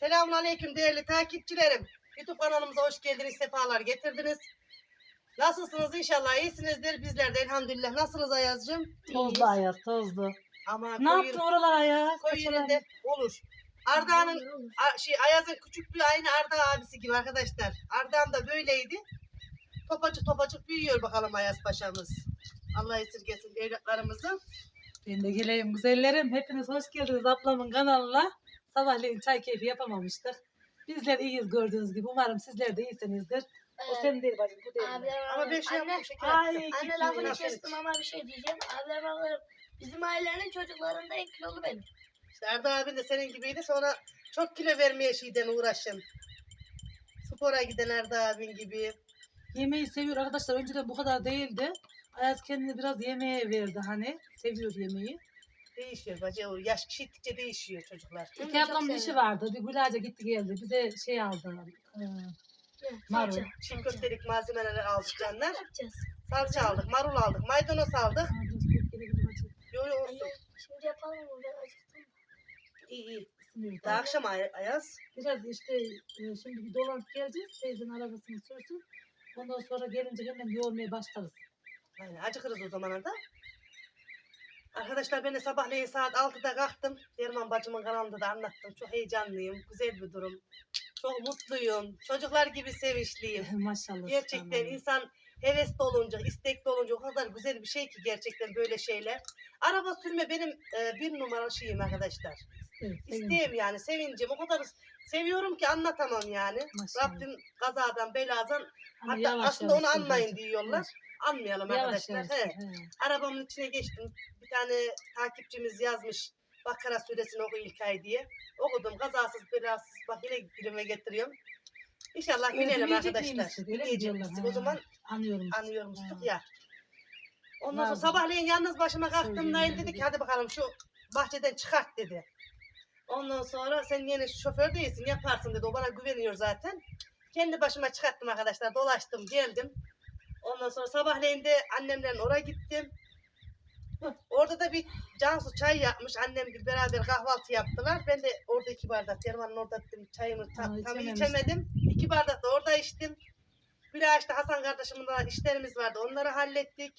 Selamünaleyküm değerli takipçilerim. YouTube kanalımıza hoş geldiniz, sefalar getirdiniz. Nasılsınız inşallah iyisinizdir. Bizler de elhamdülillah. Nasılsınız Ayaz'cığım? Tozlu Ayaz tozlu. Ama Ne koyu, yaptın oralar Ayaz? koyu yerinde olur. Arda'nın A- şey Ayaz'ın küçüklüğü aynı Arda abisi gibi arkadaşlar. Arda'm da böyleydi. Topacık topacık büyüyor bakalım Ayaz paşamız. Allah esirgesin evlatlarımızı. Ben de geleyim güzellerim. Hepiniz hoş geldiniz ablamın kanalına. Sabahleyin çay keyfi yapamamıştık. Bizler iyiyiz gördüğünüz gibi. Umarım sizler de iyisinizdir. O senin değil bacım bu değil. Abiler Ama ben şey anne, yaptım şeker Ay, anne Nasıl lafını hiç? kestim ama bir şey diyeceğim. Abiler ablalarım bizim ailenin çocuklarında en kilolu benim. İşte Arda abin de senin gibiydi. Sonra çok kilo vermeye şeyden uğraşın. Spora giden Arda abin gibi. Yemeği seviyor arkadaşlar. Önceden bu kadar değildi. Ayaz kendini biraz yemeğe verdi hani. Seviyor yemeği. Değişiyor bacı. O yaş gittikçe değişiyor çocuklar. İki ablamın işi vardı. Bir Gülağaca gitti geldi. Bize şey aldı. Ee, Ne, Marul. Çiğ köftelik malzemeleri aldık canlar. Salça aldık, marul aldık, maydanoz aldık. Yo yo olsun. Şimdi yapalım mı? Ben acıktım. İyi iyi. Daha akşam ay- Ayaz. Biraz işte e, şimdi bir dolanıp geleceğiz. Teyzenin arabasını sürsün. Ondan sonra gelince hemen yoğurmaya başlarız. Aynen acıkırız o zamana da. Arkadaşlar ben de sabahleyin saat 6'da kalktım. Derman bacımın kanalında da anlattım. Çok heyecanlıyım. Güzel bir durum. Çok mutluyum. Çocuklar gibi sevinçliyim. Maşallah. Gerçekten subhanallah. insan hevesli olunca, istekli olunca o kadar güzel bir şey ki gerçekten böyle şeyler. Araba sürme benim e, bir numaralı şeyim arkadaşlar. Evet. İsteğim yani sevincim. O kadar seviyorum ki anlatamam yani. Maşallah. Rabbim kazadan beladan Ama hatta yavaş aslında yavaş onu sür anmayın bacım. Anmayalım Yavaş arkadaşlar. yavaş. He. Arabamın içine geçtim. Bir tane takipçimiz yazmış. Bakara suresini oku İlkay diye. Okudum. Kazasız belasız. Bak yine dilime getiriyorum. İnşallah binelim arkadaşlar. miymişsin? Öyle mi? O zaman Anlıyorum. anıyormuştuk Ha. ya. Ondan sonra sabahleyin yalnız başıma kalktım. Söyleyeyim Nail dedi ki hadi bakalım şu bahçeden çıkart dedi. Ondan sonra sen yine şoför değilsin yaparsın dedi. O bana güveniyor zaten. Kendi başıma çıkarttım arkadaşlar. Dolaştım geldim. Ondan sonra sabahleyin de annemlerin oraya gittim. Orada da bir Cansu çay yapmış. Annem gibi beraber kahvaltı yaptılar. Ben de orada iki bardak Derman'ın orada dedim çayımı ta- Aa, tam içemedim. İki bardak da orada içtim. Bir daha işte Hasan kardeşimin de işlerimiz vardı. Onları hallettik.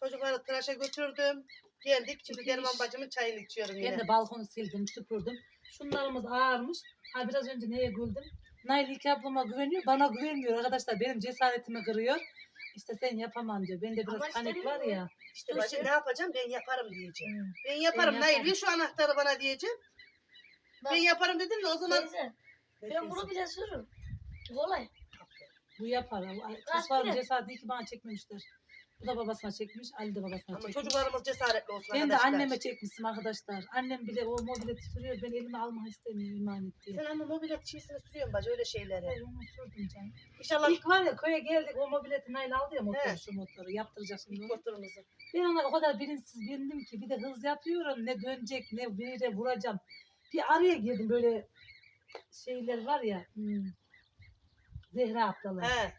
Çocukları tıraşa götürdüm. Geldik. Şimdi iş. bacımın çayını içiyorum yine. Ben de balkonu sildim, süpürdüm. Şunlarımız ağırmış. Ha biraz önce neye güldüm? Nail iki ablama güveniyor, bana güvenmiyor arkadaşlar. Benim cesaretimi kırıyor. İşte sen yapamam diyor. Bende biraz Ama panik var ya. İşte Dur bacı sen- ne yapacağım? Ben yaparım diyeceğim. Hı. Ben yaparım. Ben yaparım. ver şu anahtarı bana diyeceğim. Bak, Ben yaparım dedim de o zaman... Teyze ben bunu bile sürürüm. Kolay. Bu yapar. Lira? cesareti iki bana çekmemişler. Bu da babasına çekmiş, Ali de babasına Ama çekmiş. çocuklarımız cesaretli olsun Ben de arkadaşlar. anneme çekmişim arkadaşlar. Annem bile o mobileti sürüyor. Ben elime almak istemiyorum emanet diye. Sen ama mobilet çiğsini sürüyorsun bacı öyle şeyleri. Ben onu sürdüm canım. İnşallah İlk var ya köye geldik o mobileti Nail aldı ya motoru He. şu motoru yaptıracak şimdi onu. motorumuzu. Ben ona o kadar bilinçsiz bindim ki bir de hız yapıyorum ne dönecek ne bir yere vuracağım. Bir araya girdim böyle şeyler var ya hmm, Zehra ablalar. He.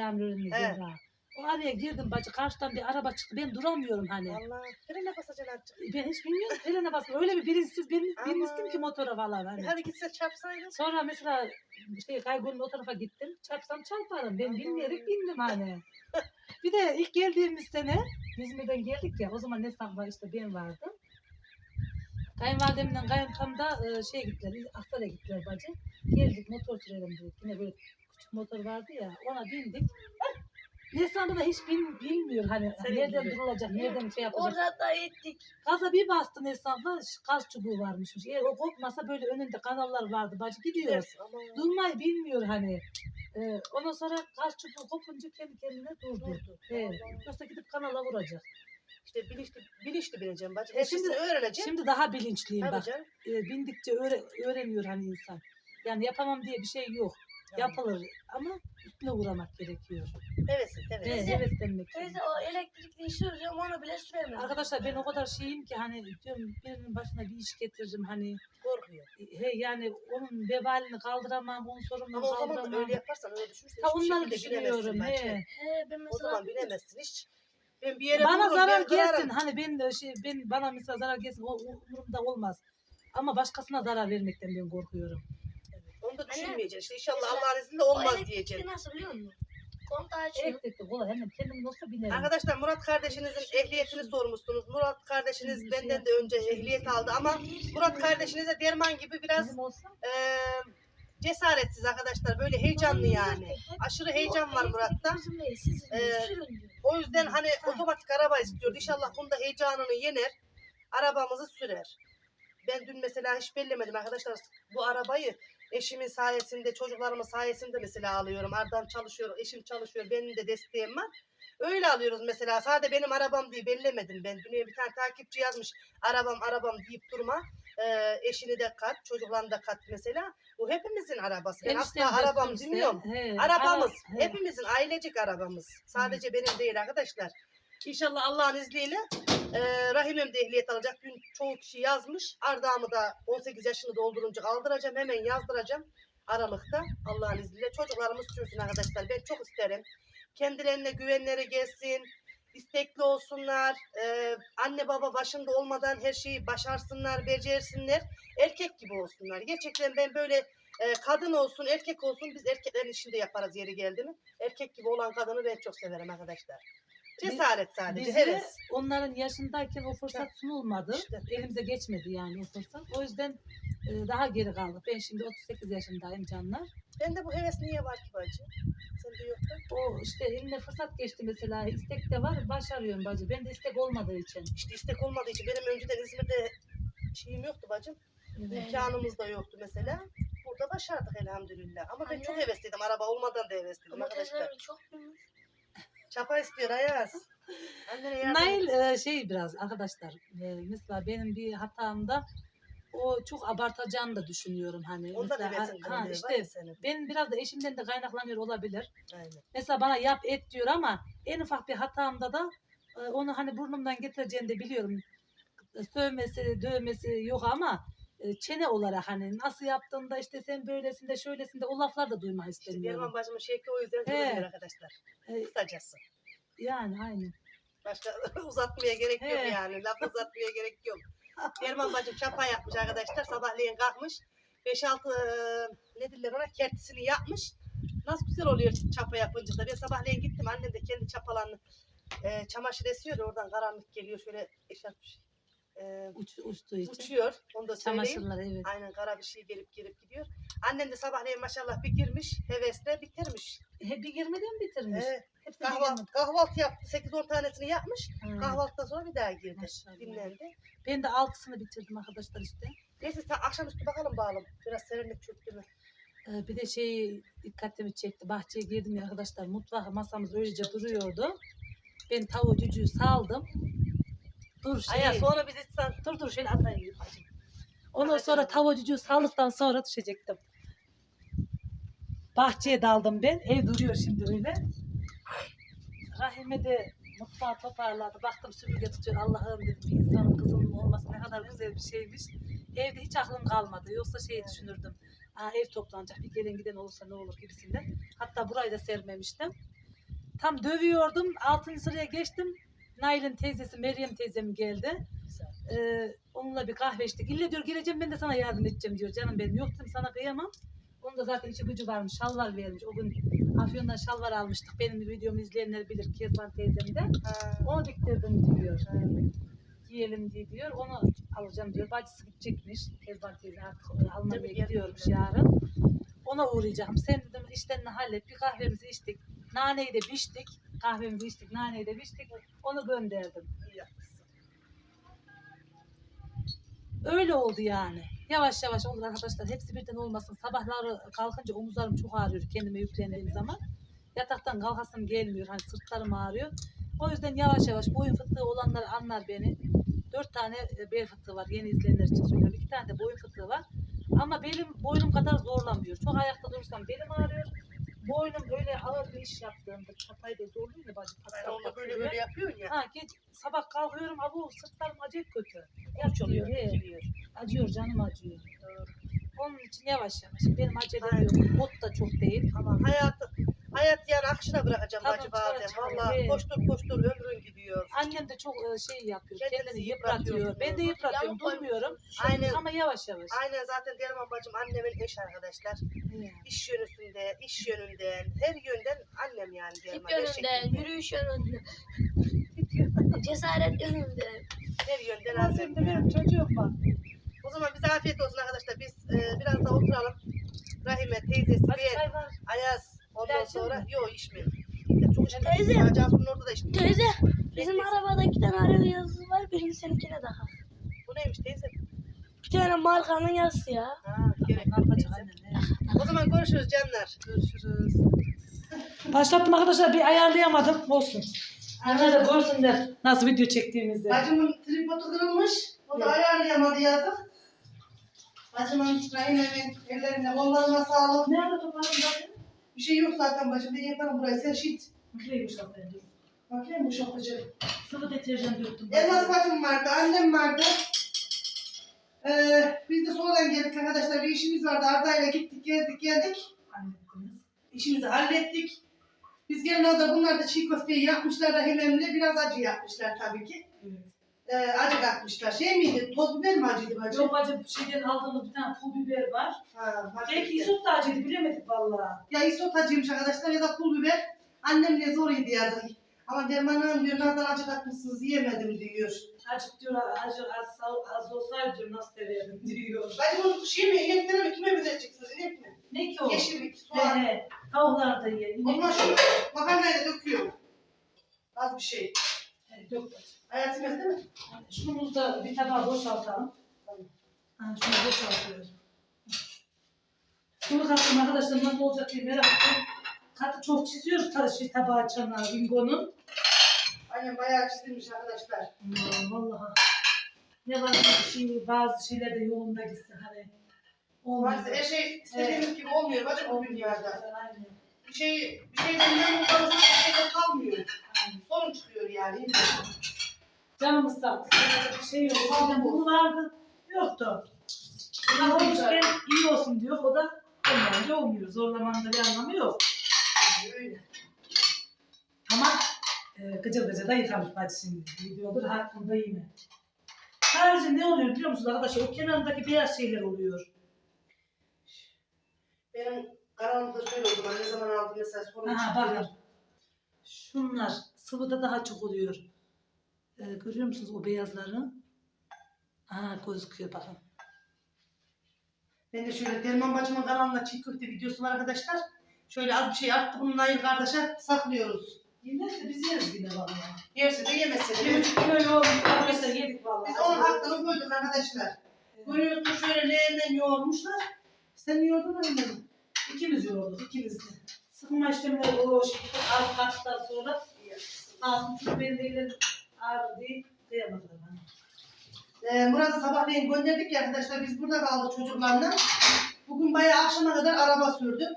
Önünde He. Zehra. O araya girdim bacı karşıdan bir araba çıktı ben duramıyorum hani. Allah. Frene basacaksın azıcık. Ben hiç bilmiyorum frene basma. Öyle bir bilinçsiz bin, Ama. binmiştim ki motora E hani. hadi gitse çarpsaydın. Sonra mesela şey kaygonun o tarafa gittim. Çarpsam çarparım. Ben Aman. bilmeyerek bindim hani. bir de ilk geldiğimiz sene İzmir'den geldik ya. O zaman ne var işte ben vardım. Kayınvalidemle kayınkam da e, şey gittiler. Aksaray'a gittiler bacı. Geldik motor sürelim dedik. Yine böyle küçük motor vardı ya. Ona bindik. Neslihan da hiç bin, bilmiyor hani Senin nereden gibi. durulacak, nereden şey yapacak. Orada da ettik. Gaza bir bastı Neslihan'da gaz çubuğu varmışmış. Eğer o kopmasa böyle önünde kanallar vardı bacı gidiyor. Aman. Durmayı bilmiyor hani. Ee, ondan sonra gaz çubuğu kopunca kendi kendine durdu. Durdu. Evet. Yoksa gidip kanala vuracak. İşte bilinçli, bilinçli bineceğim bacı. E şimdi öğreneceğim. Şimdi daha bilinçliyim Tabii bak. canım. Ee, bindikçe öğre- öğreniyor hani insan. Yani yapamam diye bir şey yok. Yapılır ama üstüne uğramak gerekiyor. Hevesin, hevesin. Evet, Teyze- heveslenmek. Teyze o elektrikli işi sürüyorum onu bile süremem. Arkadaşlar ben o kadar şeyim ki hani diyorum birinin başına bir iş getiririm hani Korkuyor. he yani onun vebalini kaldıramam, onun sorumluluğunu Ama o zaman da öyle yaparsan öyle düşünürsen Ha hiçbir onları şekilde düşünüyorum. bacı. He. He ben O mesela zaman binemezsin hiç. Ben bir yere Bana vururum, zarar ben kırarım. gelsin. Hani ben de şey ben bana mesela zarar gelsin o umurumda olmaz. Ama başkasına zarar vermekten ben korkuyorum. Da düşünmeyeceksin. İşte inşallah mesela Allah'ın izniyle olmaz diyeceksin. nasıl biliyor musun? Kontağı açıyor. Elektrikli kolay hemen kendim olsa binerim. Arkadaşlar Murat kardeşinizin ehliyetini sormuşsunuz. Murat kardeşiniz benden de önce ehliyet aldı ama Murat kardeşinize derman gibi biraz eee, cesaretsiz arkadaşlar. Böyle heyecanlı yani. Aşırı heyecan var Murat'ta. Diyor. O yüzden hani otomatik araba istiyordu. İnşallah bunda heyecanını yener. Arabamızı sürer. Ben dün mesela hiç bellemedim arkadaşlar. Bu arabayı eşimin sayesinde, çocuklarımın sayesinde mesela alıyorum. Ardam çalışıyor, eşim çalışıyor, benim de desteğim var. Öyle alıyoruz mesela. Sadece benim arabam diye bellemedim ben. Dünya bir tane takipçi yazmış. Arabam arabam deyip durma. Ee, eşini de kat, çocuklarını da kat mesela. Bu hepimizin arabası. Ben asla arabam demiyorum. he, Arabamız. ara- he. Hepimizin ailecek arabamız. Sadece benim değil arkadaşlar. İnşallah Allah'ın izniyle e, Rahim'im de ehliyet alacak. Dün çoğu kişi yazmış. Arda'mı da 18 yaşını doldurunca aldıracağım. Hemen yazdıracağım. Aralıkta Allah'ın izniyle. Çocuklarımız sürsün arkadaşlar. Ben çok isterim. Kendilerine güvenleri gelsin. istekli olsunlar. e, anne baba başında olmadan her şeyi başarsınlar, becersinler. Erkek gibi olsunlar. Gerçekten ben böyle e, kadın olsun, erkek olsun biz erkeklerin işinde yaparız yeri geldi mi? Erkek gibi olan kadını ben çok severim arkadaşlar. Cesaret sadece, Bize heves. onların yaşındayken o fırsat sunulmadı. İşte. Elimize geçmedi yani o fırsat. O yüzden e, daha geri kaldık. Ben şimdi 38 yaşındayım canlar. Ben de bu heves niye var ki bacı? Sen de yok da. O işte eline fırsat geçti mesela. İstek de var. Başarıyorum bacı. Ben de istek olmadığı için. İşte istek olmadığı için benim önceden İzmir'de şeyim yoktu bacım. İmkanımız da yoktu mesela. Burada başardık elhamdülillah. Ama ben Anne. çok hevesliydim. Araba olmadan da hevesliydim arkadaşlar. Domateslerim çok büyümüş. Çapa istiyor Ayaz. Annene yardım Nail et. e, şey biraz arkadaşlar. e, mesela benim bir hatamda o çok abartacağını da düşünüyorum hani. Ondan mesela, hevesin ha, işte senin. benim biraz da eşimden de kaynaklanıyor olabilir. Aynen. Mesela bana yap et diyor ama en ufak bir hatamda da e, onu hani burnumdan getireceğini de biliyorum. Sövmesi, dövmesi yok ama çene olarak hani nasıl yaptığında işte sen böylesin de şöylesin de o laflar da duymak istemiyorum. Derman bacımın şevki o yüzden kırılıyor arkadaşlar. E, Kısacası. yani aynen. Başka uzatmaya gerek yok yani. Laf uzatmaya gerek yok. Derman bacım çapa yapmış arkadaşlar. Sabahleyin kalkmış. 5-6 ne diller ona kertisini yapmış. Nasıl güzel oluyor çapa yapınca da. Ben sabahleyin gittim. Annem de kendi çapalarını e, çamaşır esiyor. da Oradan karanlık geliyor. Şöyle eşarp e, Uç, uçtuğu için. uçuyor. Onu da söyleyeyim. Çamaşırlar evet. Aynen kara bir şey gelip gelip gidiyor. Annem de sabahleyin maşallah bir girmiş. Hevesle bitirmiş. He, bir girmeden bitirmiş. He, Hepsi bir kahvaltı, girmeden. kahvaltı yaptı. 8-10 tanesini yapmış. Ha. Kahvaltıdan sonra bir daha girdi. Maşallah. Dinlendi. Ben de altısını bitirdim arkadaşlar işte. Neyse sen akşamüstü bakalım bağlam. Biraz serinlik çöktü mü? Ee, bir de şey dikkatimi çekti. Bahçeye girdim ya arkadaşlar. Mutfak masamız öylece duruyordu. Ben tavuğu cücüğü saldım. Dur şey. Aya sonra bizi sen Dur dur şöyle atayım yukarı. Ondan Hadi sonra canım. saldıktan sonra düşecektim. Bahçeye daldım ben. Ev duruyor şimdi öyle. Rahime de mutfağı toparladı. Baktım süpürge tutuyor. Allah'ım dedim bir insanın kızının olması ne kadar güzel bir şeymiş. Evde hiç aklım kalmadı. Yoksa şey düşünürdüm. Aa, ev toplanacak bir gelen giden olursa ne olur gibisinden. Hatta burayı da sermemiştim. Tam dövüyordum. Altıncı sıraya geçtim. Nail'in teyzesi Meryem teyzem geldi. Ee, onunla bir kahve içtik. İlle diyor geleceğim ben de sana yardım edeceğim diyor. Canım benim yok dedim sana kıyamam. Onun da zaten içi gücü varmış. Şalvar vermiş. O gün Afyon'dan şalvar almıştık. Benim videomu izleyenler bilir Kezban teyzem de. Onu diktirdim diyor. ha. Giyelim diye diyor. Onu alacağım diyor. Bacısı gidecekmiş. Kezban teyze artık Almanya'ya gidiyormuş yarın. Ona uğrayacağım. Sen dedim işlerini hallet. Bir kahvemizi içtik. Naneyi de biçtik. Kahvemizi içtik. Naneyi de biçtik. Onu gönderdim. Öyle oldu yani. Yavaş yavaş olur arkadaşlar. Hepsi birden olmasın. Sabahları kalkınca omuzlarım çok ağrıyor kendime yüklendiğim zaman. Yataktan kalkasım gelmiyor. Hani sırtlarım ağrıyor. O yüzden yavaş yavaş boyun fıtığı olanlar anlar beni. Dört tane e, bel fıtığı var. Yeni izleyenler için söylüyorum. İki tane de boyun fıtığı var. Ama belim boynum kadar zorlamıyor. Çok ayakta durursam belim ağrıyor. Boynum öyle ağır bir iş yaptığımda çapayı da zorluyor ya bacım. Ben onu böyle böyle yapıyorsun ya. Ha geç, sabah kalkıyorum abu sırtlarım acayip kötü. Yaş oluyor. Acıyor. Acıyor canım acıyor. Doğru. Onun için yavaş yavaş. Benim Aynen. yok. Bot da çok değil. Tamam. Hayatı, Hayat yani akışına bırakacağım Tabii, bacı bazen. çıkar, Valla evet. koştur koştur ömrün gidiyor. Annem de çok e, şey yapıyor. Kendinizi Kendini yıpratıyor. yıpratıyorsunuz. Ben de yıpratıyorum. Koymuş. Durmuyorum. Aynen. Ama yavaş yavaş. Aynen zaten Derman bacım annemin eş arkadaşlar. Evet. İş yönüsünde, iş yönünden, her yönden annem yani Tip her yönünden, şekilde. yürüyüş yönünden. Cesaret yönünden. Her yönden Bazen annem. de benim çocuğum var. O zaman bize afiyet olsun arkadaşlar. Biz e, biraz da oturalım. Rahime, teyzesi, Hadi ben. Ayaz. Ondan sonra yok. Ya Çok içmeyelim. Teyze. Cansu'nun orada da içmeyelim. Teyze, bizim arabada iki tane araba yazısı var. Birini seninkine daha. Bu neymiş teyze? Bir tane markanın yazısı ya. Ha, gerek teyze. anne? ne? O zaman görüşürüz canlar. Görüşürüz. Başlattım arkadaşlar bir ayarlayamadım. Olsun. Arkadaşlar görsünler nasıl video çektiğimizi. Bacımın tripodu kırılmış. O da ayarlayamadı yazık. Bacımın Rahime'nin ellerine kollarına sağlık. Nerede toparladın zaten? Bir şey yok zaten bacım. Ben yaparım burayı. Sen şit. Neymiş aferin. dur. Bakayım bu şokacı. Sıvı deterjan döktüm. Elmas bacım vardı, annem vardı. Ee, biz de sonradan geldik arkadaşlar. Bir işimiz vardı. Arda'yla gittik, gezdik, geldik. Hallettiniz. İşimizi hallettik. Biz gelin orada bunlar da çiğ köfteyi yapmışlar Rahimemle. Biraz acı yapmışlar tabii ki. Evet. Ee, acı katmışlar. Şey miydi? Toz biber mi acıydı bacı? Çok acı şeyden aldığımız bir tane pul biber var. Ha, fark Belki isot da acıydı bilemedik valla. Ya isot acıymış arkadaşlar ya da pul biber. Annemle zor yedi yazık. Ama Derman'ın diyor nereden acı katmışsınız yiyemedim diyor. Acık diyor acı az, az olsaydı diyor nasıl severim diyor. Bacım onu şey mi? İneklere mi? Kime vereceksiniz? İnek mi? Ne ki o? Yeşillik, He soğan. he. Tavuklar da yer. Ondan şu makarnayla döküyorum. Az bir şey. Evet, Yok. Ayaz yemez değil mi? Şunu da bir tabağa boşaltalım. Ha, şunu boşaltıyoruz. Şunu kattım arkadaşlar nasıl olacak diye merak ettim. Katı çok çiziyoruz tabii şey tabağı çanağı Bingo'nun. Annem bayağı çizilmiş arkadaşlar. Aman Vallahi. Ne var bir şey, bazı şeyler de yolunda gitsin hani. Olmaz. Maalesef her şey istediğimiz gibi olmuyor bacım bu dünyada. Aynen. Bir şey, bir şeyden memnun kalırsa bir şeyde kalmıyor. Aynen. Sorun çıkıyor yani. Canımız sağ olsun. Bir şey yok. Zaten bunu vardı. Yoktu. Buna olmuşken iyi olsun diyor. O da olmayınca olmuyor. Zorlamanın da bir anlamı yok. Öyle. Ama e, gıcır gıcır da yıkamış bacı şimdi. Videodur hakkında yine. Sadece ne oluyor biliyor musunuz arkadaşlar? O kenarındaki beyaz şeyler oluyor. Benim kanalımda söyle o zaman ne zaman aldım mesela sorun Aha çıkıyor. bakın. Şunlar sıvıda daha çok oluyor. E, görüyor musunuz o beyazları? Aha gözüküyor bakın. Ben de şöyle Derman bacımın kanalında çiğ köfte videosu var arkadaşlar. Şöyle az bir şey arttı bunun ayır kardeşe saklıyoruz. Yine de biz yeriz yine vallahi. Yerse de yemezse de. Buçuk kilo yoğurt arkadaşlar yedik vallahi. Biz onun hakkını koyduk arkadaşlar. Görüyorsun şöyle leğenden yoğurmuşlar. Sen yoğurdun mu bilmiyorum. İkimiz yoğurduk. İkimiz de. Sıkma işlemleri o şekilde az kattıktan sonra ağzım benim de ellerim ağrı değil kıyamadılar bana. Ee, Murat'ı sabahleyin gönderdik arkadaşlar. Biz burada kaldık çocuklarla. Bugün bayağı akşama kadar araba sürdüm.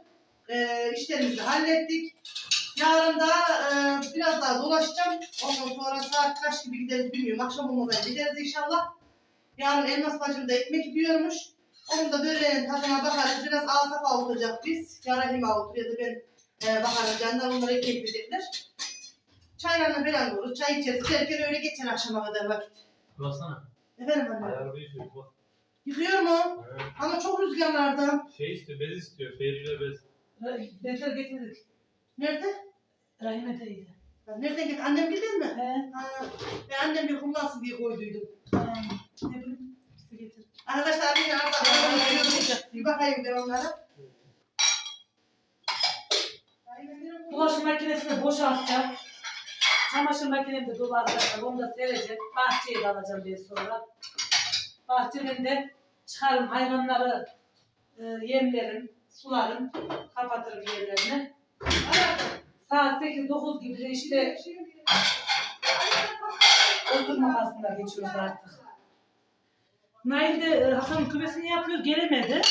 Ee, işlerimizi hallettik. Yarın da e, biraz daha dolaşacağım. Ondan sonra saat kaç gibi gideriz bilmiyorum. Akşam olmadan gideriz inşallah. Yarın Elmas bacım da ekmek gidiyormuş. Onun da böreğin tadına bakarız. Biraz asaf avutacak biz. Ya Rahim avutur ya da ben e, bakarım. Canlar onlara ekmek verecekler. Çaylarına falan oluruz. Çay içeriz. Derken öyle geçer akşama kadar vakit. Baksana. Efendim anne. Ayarı yıkıyor bak. Yıkıyor mu? Evet. Ama çok rüzgarlardan. Şey istiyor, bez istiyor. Feriyle bez. Defter getirdik. Nerede? Rahime teyze. Ya Nereden git? Annem bilir mi? He. Ha, ben annem bir kullansın diye koyduydum. Ha, Ne bileyim. İşte getir. Arkadaşlar bir arada. Bir bakayım ben onlara. Bulaşık makinesini boşaltacağım. Çamaşır makinem de arkadaşlar. Onu da sereceğim. Bahçeye de alacağım bir sonra. Bahçeden de çıkarım hayvanları e, yemlerim, sularım, kapatırım yerlerini. Saat 8-9 gibi de işte oturma faslına geçiyoruz artık. Nail de e, Hasan'ın kümesini yapıyor, gelemedi.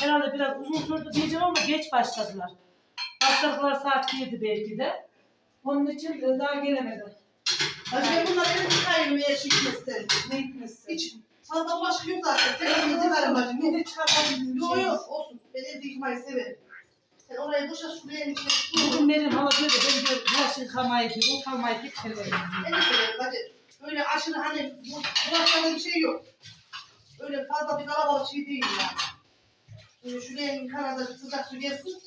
Herhalde biraz uzun sürdü diyeceğim ama geç başladılar. Başladılar saat 7 belki de. Onun için daha gelemedi. Hadi ben bunları eve çıkarayım eğer şey gitmezsen. Ne gitmesin? Hiç fazla bulaşık yok zaten. Sen elinizi verin bacım. Bir de çıkartalım bizim Yok yok olsun. Ben evde yıkmayı severim. Sen orayı boşa şuraya içine Bugün benim hava böyle ben diyor bulaşık yıkamayı diyor, utanmayı pek severim. Ne de söyleyeyim bacı. Öyle aşırı hani bu bulaşlarda bir şey yok. Öyle fazla bir kalabalık şey değil yani. Şuraya kanada bir sıcak su gelsin.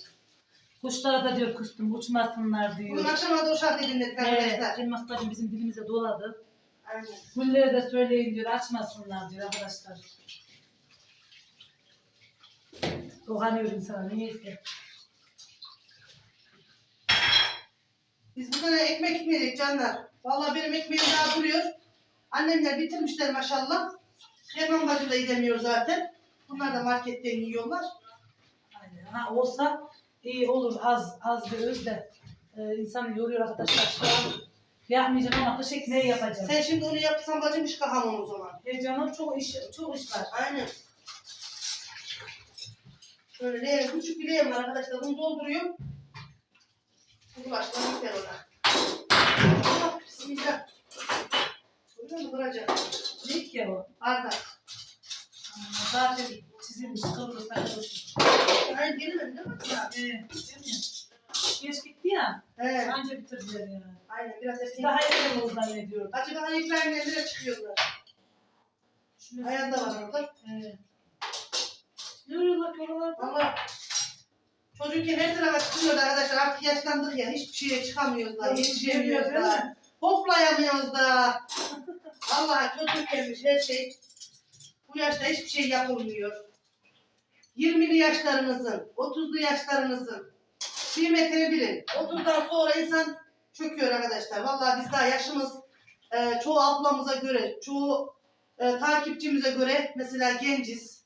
Kuşlara da diyor kustum uçmasınlar Bugün diyor. akşama o şarkı dinledik Evet, arkadaşlar. Elmas bacım bizim dilimize doladı. Aynen. Güllere de söyleyin diyor, açmasınlar diyor arkadaşlar. Dokanıyorum sana neyse. Biz bu sene ekmek yiyecek canlar. Vallahi benim ekmeğim daha duruyor. Annemler bitirmişler maşallah. Erman bacı da yiyemiyor zaten. Bunlar da marketten yiyorlar. Aynen. Ha olsa iyi olur az az bir öz de e, insanı yoruyor arkadaşlar. Şu an yapmayacağım ama kış ekmeği yapacağım. Sen şimdi onu yapsan bacım iş kahamam o zaman. E canım çok iş çok iş var. Aynen. Şöyle leğen, küçük bir leğen var arkadaşlar. Bunu dolduruyorum. Bu bulaşları biter ona. Allah bismillah. Görüyor musun kıracak? Ne ki ya o? Arda. Aa, Zaten çizilmiş kıvrı sarılmış. Hayır gelmedi değil mi? Ee, mi? Geç gitti ya. He. Anca bitirdiler ya. Aynen biraz eski. daha erken olur zannediyorum. Acaba İbrahim'le nereye çıkıyorlar? Da var orada. Evet. Ne oluyor bak oralarda? Valla çocukken her tarafa çıkıyordu arkadaşlar. Artık yaşlandık ya. Hiçbir şeye çıkamıyoruz da. Yetişemiyoruz da. Hoplayamıyoruz da. Vallahi çocukkenmiş her şey. Bu yaşta hiçbir şey yapılmıyor. 20'li yaşlarınızın, 30'lu yaşlarınızın kıymetini bilin. 30'dan sonra insan çöküyor arkadaşlar. Vallahi biz daha yaşımız e, çoğu ablamıza göre, çoğu e, takipçimize göre mesela genciz.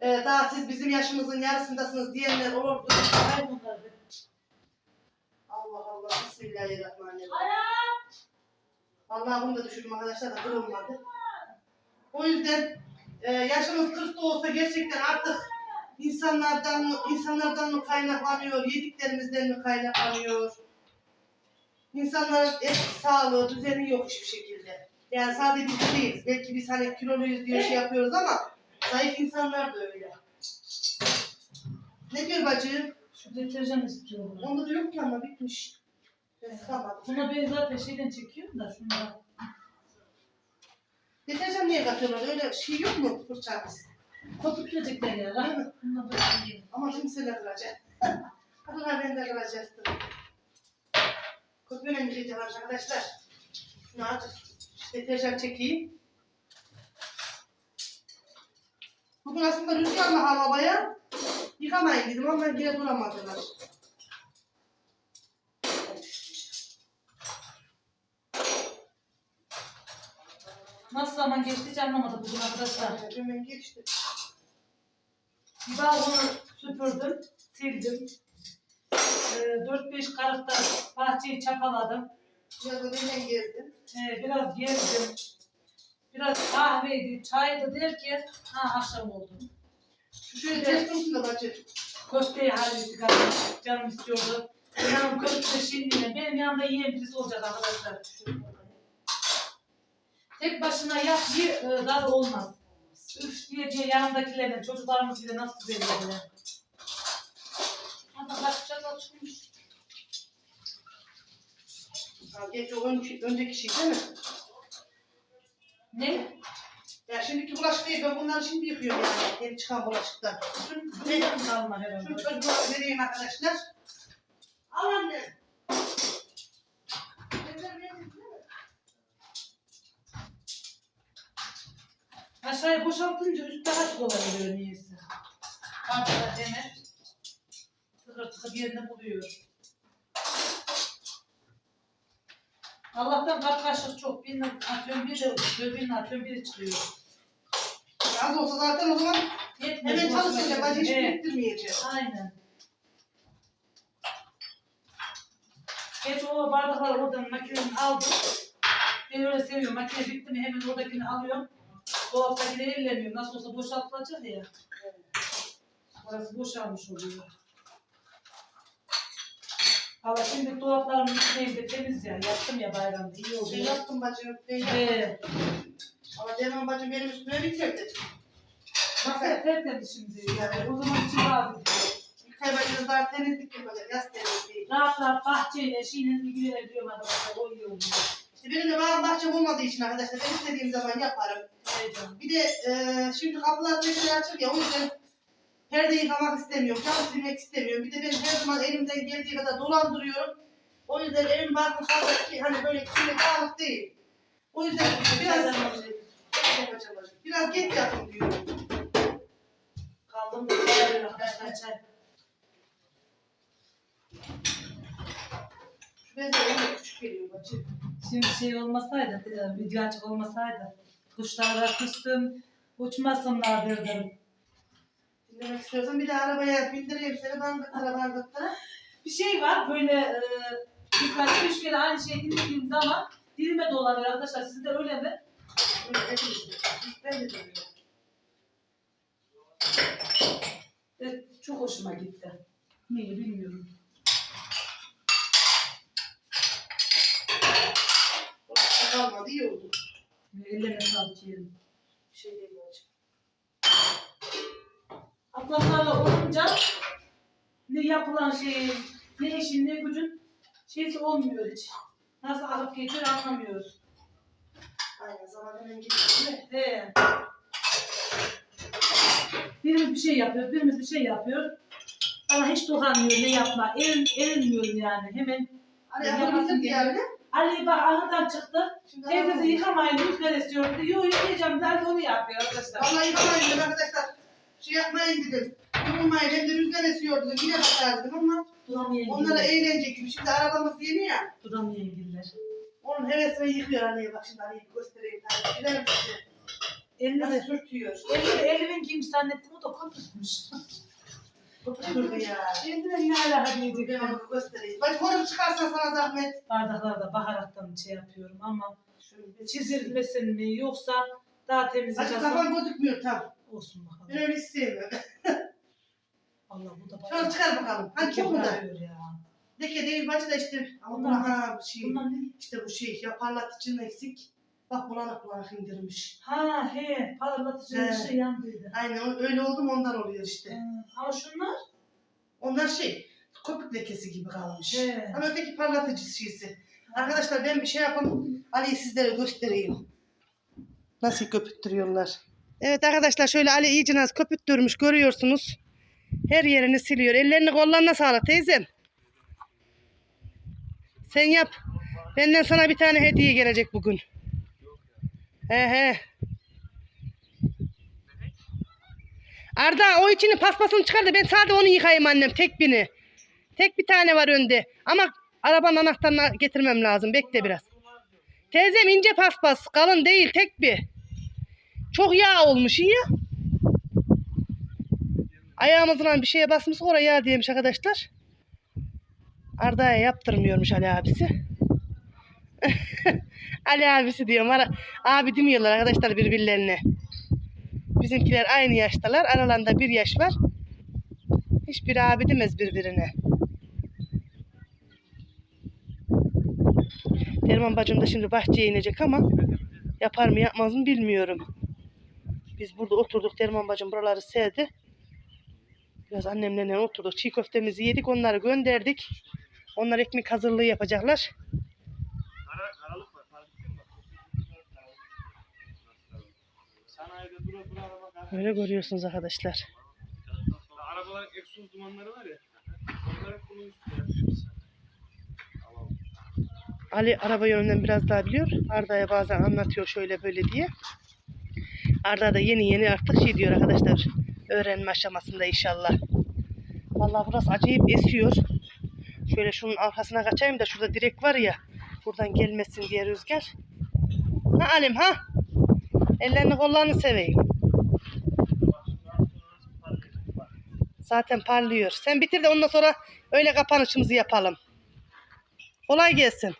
E, daha siz bizim yaşımızın yarısındasınız diyenler olurdu. Allah Allah, Bismillahirrahmanirrahim. Vallahi bunu da düşürdüm arkadaşlar da kırılmadı. O yüzden e, yaşımız 40'ta olsa gerçekten artık insanlardan mı, insanlardan mı kaynaklanıyor, yediklerimizden mi kaynaklanıyor? İnsanların et, sağlığı, düzeni yok hiçbir şekilde. Yani sadece biz değiliz. Belki biz hani kiloluyuz diye şey yapıyoruz ama zayıf insanlar da öyle. Ne diyor bacı? Şu deterjan istiyorum. Onda da yok ki ama bitmiş. Ben sıkamadım. Buna ben zaten şeyden çekiyorum da şundan. Deterjan niye katıyorlar? Öyle şey yok mu fırçamız? Kopup gidecekler ya. Mi? Bununla da iyi. Ama kimse de kıracak. Allah ben de kıracaktım. Şey var arkadaşlar. Şunu azıcık deterjan çekeyim. Bugün aslında rüzgarlı hava baya. Yıkamayın dedim ama yine duramadılar. Nasıl zaman geçti hiç anlamadım bugün arkadaşlar. Hemen geçti. Bir balkonu süpürdüm, sildim. Ee, 4-5 karıkta bahçeyi çapaladım. Biraz hemen gezdim. Ee, biraz gezdim. Biraz kahveydi, çaydı derken ha akşam oldu. Şu şöyle. Köfteyi hallettik arkadaşlar. Canım istiyordu. Yanım köfte şimdi. Benim yanımda yiyen birisi olacak arkadaşlar. Tek başına yap ye, e, dar olmaz. Üf diye diye yanımdakilerden çocuklarımız bile nasıl güzel yerler. Ama kaçacak açılmış. Ha, Geç o önceki, önceki şey değil mi? Ne? Ya şimdiki bulaşık değil. Ben bunları şimdi yıkıyorum yani. Yeni çıkan bulaşıklar. Şunu, Ne ne? kalma herhalde. çocuğa vereyim arkadaşlar. Al anne. Aşağıya boşaltınca üst daha kolay oluyor niyeyse. Arkada hemen tıkır tıkır yerini buluyor. Allah'tan kat kaşık çok. Birini atıyorum, biri de birini atıyorum, biri çıkıyor. Az olsa zaten o zaman Yetmez. hemen çalışacak. Bacı hiç Evet, biriktirmeyeceğim. aynen. Geç o bardakları oradan makinenin aldım. Ben öyle seviyorum. Makine bitti mi hemen oradakini alıyorum. Dolaptakini ellemiyorum. Nasıl olsa boşaltılacak ya. Orası boşalmış oluyor. Ama şimdi dolaplarımın içindeyim de temiz ya. Yaptım ya bayramda. iyi Ben oluyor. yaptım bacım. Ben yaptım. Ee, Ama Derman bacım benim üstüme bitirdi. nasıl tertemiz şimdi yani. O zaman için daha bir Hayvancılığı daha temizlik yapacak. Yaz temizliği. Rahat rahat bahçeyle şeyle ilgilenebiliyorum arkadaşlar. O iyi oluyor. İşte benim de bağım bahçem olmadığı için arkadaşlar ben istediğim zaman yaparım. Canım. Bir de e, şimdi kapılar peşine açık ya o yüzden perde yıkamak istemiyorum. Cam silmek istemiyorum. Bir de ben her zaman elimden geldiği kadar dolandırıyorum. O yüzden evim bakım fazla ki hani böyle kirli dağınık değil. O yüzden biraz biraz geç yapın diyorum. Kaldım da arkadaşlar çay. Şu bezler küçük geliyor bacım. Şimdi şey olmasaydı, e, video açık olmasaydı, kuşlara küstüm, uçmasınlar derdim. Dinlemek istiyorsan bir de arabaya bindireyim seni bandıklara bandıklara. Bir şey var böyle e, hani üç kere aynı şeyi dinlediğim zaman dilime dolanıyor arkadaşlar. Sizde öyle mi? De. Ben de dönüyorum. Evet, çok hoşuma gitti. Niye bilmiyorum. Orada kalmadı iyi oldu. Ellerine sağlık yiyelim. Bir şey değil bacım. Ablamlarla olunca ne yapılan şey, ne işin ne gücün şeysi olmuyor hiç. Nasıl akıp geçiyor anlamıyoruz. Aynen zaman hemen mi? He. Birimiz bir şey yapıyor, birimiz bir şey yapıyor. Bana hiç dokanmıyor ne yapma. Eril, erilmiyorum yani. Hemen Hani ki yani. Ali bak ahırdan çıktı. Teyzesi yıkamayın rüzgar esiyor dedi. Yok yıkayacağım der onu yapıyor arkadaşlar. Vallahi yıkamayın dedim arkadaşlar. Şey yapmayın dedim. Durmayın hem de rüzgar esiyor dedim. Yine dedim ama Duramayan onlara giller. eğlence gibi. Şimdi arabamız yeni ya. Duramayan giller. Onun hevesini yıkıyor anneye bak şimdi Ali'yi göstereyim. Hani Gider misin? Elini Nasıl de, sürtüyor. elini elimin giymiş zannettim o da kopuşmuş. Ya. Eldiven ne ala Ben onu göstereyim. Bak sana zahmet. Bardaklarda baharattan şey yapıyorum ama Şöyle çizilmesin mi yoksa daha temiz Açık kafan gözükmüyor tam. olsun bakalım. Ben öyle istemiyorum. Allah bu da Şöyle çıkar bakalım. Çok mu da? Ya. Deke değil bacı da işte. Ama Bunlar- bir şey. Bunlar ne? İşte bu şey ya parlatıcının eksik. Bak bulanık bulanık indirmiş. Ha he parlatıcı He. şey yandıydı. Aynen öyle oldu mu ondan oluyor işte. He, Ama şunlar Onlar şey köpük lekesi gibi kalmış. He. Ama öteki parlatıcı şeysi. Arkadaşlar ben bir şey yapayım. Ali'yi sizlere göstereyim. Nasıl köpüttürüyorlar. Evet arkadaşlar şöyle Ali iyice nasıl köpüttürmüş görüyorsunuz. Her yerini siliyor. Ellerini kollarına sağlık teyzem. Sen yap. Benden sana bir tane hediye gelecek bugün. He he. Arda o içini paspasını çıkar da ben sadece onu yıkayayım annem tek bini. Tek bir tane var önde. Ama arabanın anahtarını getirmem lazım. Bekle biraz. Teyzem ince paspas. Kalın değil tek bir. Çok yağ olmuş iyi ya. Ayağımızla bir şeye basmış oraya yağ diyemiş arkadaşlar. Arda'ya yaptırmıyormuş Ali abisi. Ali abisi diyorum. Ara, abi demiyorlar arkadaşlar birbirlerine. Bizimkiler aynı yaştalar. Aralarında bir yaş var. Hiçbir abi demez birbirine. Derman bacım da şimdi bahçeye inecek ama yapar mı yapmaz mı bilmiyorum. Biz burada oturduk. Derman bacım buraları sevdi. Biraz annemlerle oturduk. Çiğ köftemizi yedik. Onları gönderdik. Onlar ekmek hazırlığı yapacaklar. Aralık var. Fark ettin mi? Sanayide dura dura araba kalkıyor. Öyle görüyorsunuz arkadaşlar. Arabaların egzoz dumanları var ya. Ali araba yönünden biraz daha biliyor. Arda'ya bazen anlatıyor şöyle böyle diye. Arda da yeni yeni artık şey diyor arkadaşlar. Öğrenme aşamasında inşallah. Vallahi burası acayip esiyor. Şöyle şunun arkasına kaçayım da şurada direk var ya. Buradan gelmesin diye rüzgar. Ha Alim ha. Ellerini kollarını seveyim. Zaten parlıyor. Sen bitir de ondan sonra öyle kapanışımızı yapalım. Kolay gelsin.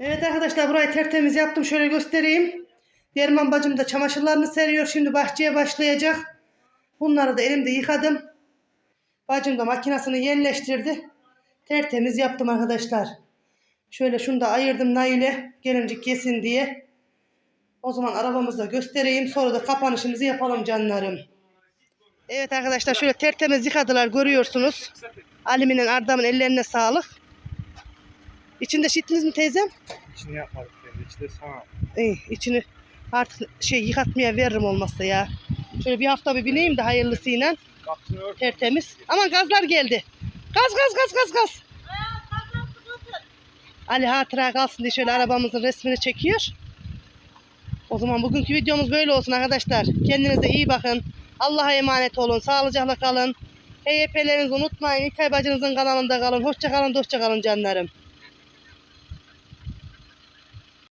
Evet arkadaşlar burayı tertemiz yaptım. Şöyle göstereyim. Derman bacım da çamaşırlarını seriyor. Şimdi bahçeye başlayacak. Bunları da elimde yıkadım. Bacım da makinesini yerleştirdi. Tertemiz yaptım arkadaşlar. Şöyle şunu da ayırdım Nail'e. Gelincik yesin diye. O zaman arabamızı da göstereyim. Sonra da kapanışımızı yapalım canlarım. Evet arkadaşlar şöyle tertemiz yıkadılar görüyorsunuz. Ali'nin Ardam'ın ellerine sağlık. İçinde şittiniz mi teyzem? İçini yapmadık yani. İçinde sana. İyi, içini artık şey yıkatmaya veririm olmazsa ya. Şöyle bir hafta bir bineyim de hayırlısıyla. Ört. Tertemiz. Aman gazlar geldi. Gaz gaz gaz gaz gaz. Ali hatıra kalsın diye şöyle arabamızın resmini çekiyor. O zaman bugünkü videomuz böyle olsun arkadaşlar. Kendinize iyi bakın. Allah'a emanet olun. Sağlıcakla kalın. HYP'lerinizi unutmayın. İlkay bacınızın kanalında kalın. Hoşça kalın, hoşça kalın canlarım.